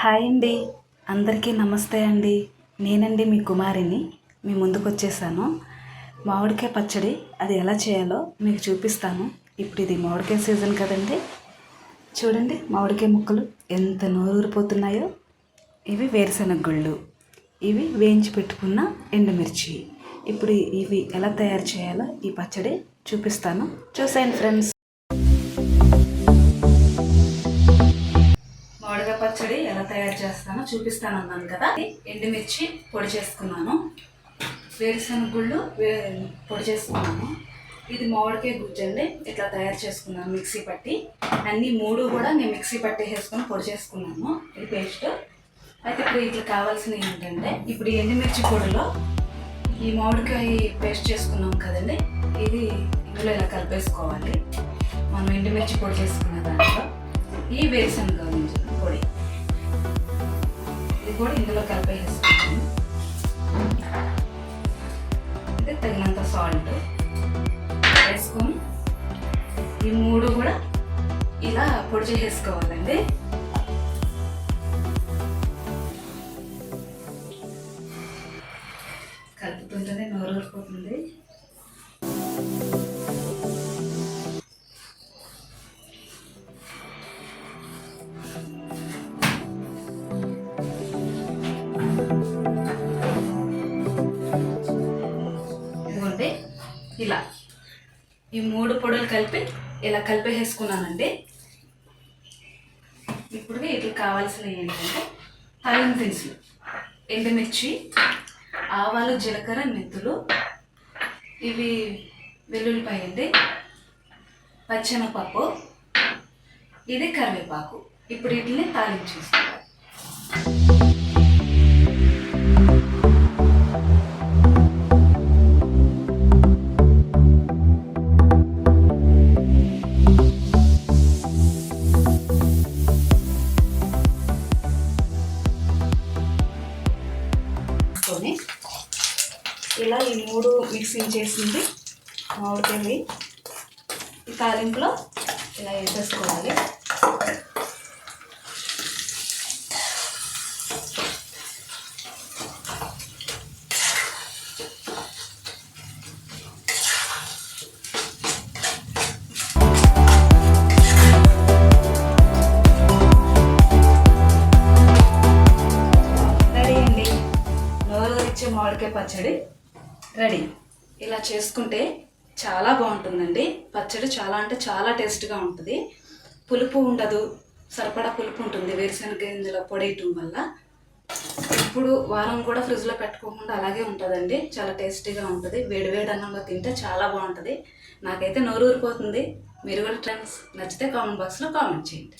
Hi అండి. అందరికీ నమస్తే అండి. నేనండి మీ కుమారిని. మీ ముందుకు వచ్చేసాను. మామిడికాయ పచ్చడి అది ఎలా చేయాలో మీకు చూపిస్తాను. ఇప్పుడు ఇది మామిడికాయ సీజన్ కదండి. చూడండి మామిడికాయ ముక్కలు ఎంత నోరూరిపోతున్నాయో. ఇవి వేరుశనగ గుళ్ళు ఇవి వేయించి పెట్టుకున్న ఎండుమిర్చి. ఇప్పుడు ఇవి ఎలా తయారు చేయాలో ఈ పచ్చడి చూపిస్తాను. చూసేయండి ఫ్రెండ్స్. పచ్చడి ఎలా తయారు చేస్తానో చూపిస్తాను అన్నాను కదా. ఎండుమిర్చి పొడి చేసుకున్నాను. వేరుశనగ గుళ్ళు వే పొడి చేసుకున్నాను. ఇది మామిడికాయ గుజ్జండి ఇట్లా తయారు చేసుకున్నాను మిక్సీ పట్టి. అన్నీ మూడు కూడా నేను మిక్సీ పట్టి వేసుకొని పొడి చేసుకున్నాను. ఇది పేస్ట్. అయితే ఇప్పుడు ఇట్లా కావాల్సినవి ఏంటంటే ఇప్పుడు ఎండుమిర్చి పొడిలో ఈ మామిడికాయ పేస్ట్ చేసుకున్నాం కదండి ఇది ఇందులో ఇలా కలిపేసుకోవాలి. మనం ఎండుమిర్చి పొడి చేసుకున్న దాంట్లో ఈ వేరుశనగ పొడి. కూడా ఇందులో కలిపేసుకున్నాము ఇది తగినంత సాల్ట్ వేసుకొని ఈ మూడు కూడా ఇలా పొడి చేసేసుకోవాలండి. కలుపుతుంటేనే నోరు ఊరిపోతుంది. ఇదిగోండి. ఇలా. ఈ మూడు పొడులు కలిపి ఇలా కలిపేసేసుకున్నానండి. ఇప్పుడు వీటికి కావాల్సినవి ఏంటంటే తాలింపు దినుసులు ఎండుమిర్చి ఆవాలు జీలకర్ర మెంతులు ఇవి వెల్లుల్లిపాయ అండి పచ్చెనపప్పు ఇది కరివేపాకు. ఇప్పుడు వీటిని తాలింపు చేసుకోవాలి వేసుకొని ఇలా ఈ మూడు మిక్సింగ్ చేసింది మామిడికాయ ఈ తాలింపులో ఇలా వేసేసుకోవాలి. నోరు మామిడికాయ పచ్చడి రెడీ. ఇలా చేసుకుంటే చాలా బాగుంటుందండి. పచ్చడి చాలా అంటే చాలా టేస్ట్గా ఉంటుంది. పులుపు ఉండదు. సరిపడా పులుపు ఉంటుంది. వేరుశనగ గింజల పొడేయటం వల్ల. ఇప్పుడు వారం కూడా ఫ్రిడ్జ్లో పెట్టుకోకుండా అలాగే ఉంటుందండి. చాలా టేస్టీగా ఉంటుంది. వేడి వేడి అన్నంలో తింటే చాలా బాగుంటుంది. నాకైతే నోరు ఊరిపోతుంది మీరు కూడా ఫ్రెండ్స్ నచ్చితే కామెంట్ బాక్స్లో కామెంట్ చేయండి.